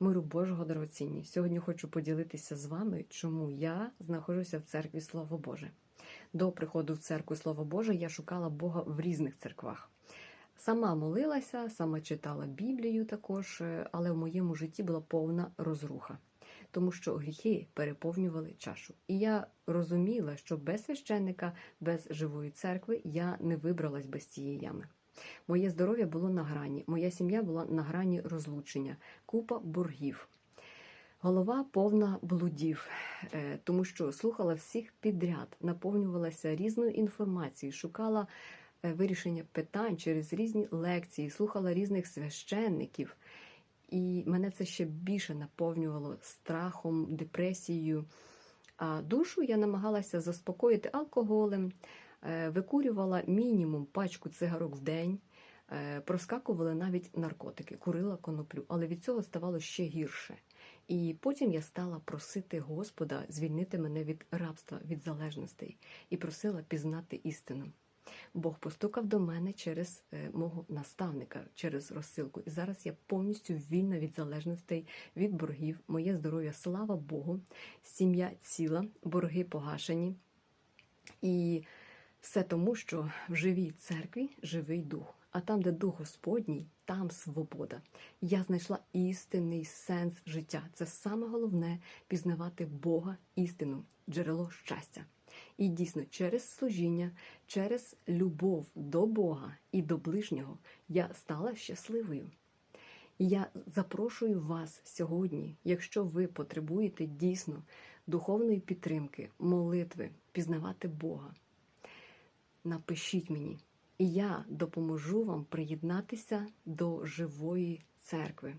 Миру Божого дорогоцінні. Сьогодні хочу поділитися з вами, чому я знаходжуся в церкві Слово Боже. До приходу в церкву Слово Боже я шукала Бога в різних церквах. Сама молилася, сама читала Біблію також, е, але в моєму житті була повна розруха, тому що гріхи переповнювали чашу. І я розуміла, що без священника, без живої церкви я не вибралась без цієї ями. Моє здоров'я було на грані, моя сім'я була на грані розлучення, купа боргів. Голова повна блудів, е, тому що слухала всіх підряд, наповнювалася різною інформацією, шукала е, вирішення питань через різні лекції, слухала різних священників. І мене це ще більше наповнювало страхом, депресією. А душу я намагалася заспокоїти алкоголем, викурювала мінімум пачку цигарок в день, е, проскакували навіть наркотики, курила коноплю, але від цього ставало ще гірше. І потім я стала просити Господа звільнити мене від рабства, від залежностей, і просила пізнати істину. Бог постукав до мене через е, мого наставника, через розсилку. І зараз я повністю вільна від залежностей, від боргів. Моє здоров'я, слава Богу, сім'я ціла, борги погашені. І все тому, що в живій церкві живий дух. А там, де дух Господній, там свобода. Я знайшла істинний сенс життя. Це саме головне пізнавати Бога, істину, джерело щастя. І дійсно, через служіння, через любов до Бога і до ближнього я стала щасливою. Я запрошую вас сьогодні, якщо ви потребуєте дійсно духовної підтримки, молитви, пізнавати Бога. Напишіть мені, і я допоможу вам приєднатися до живої церкви.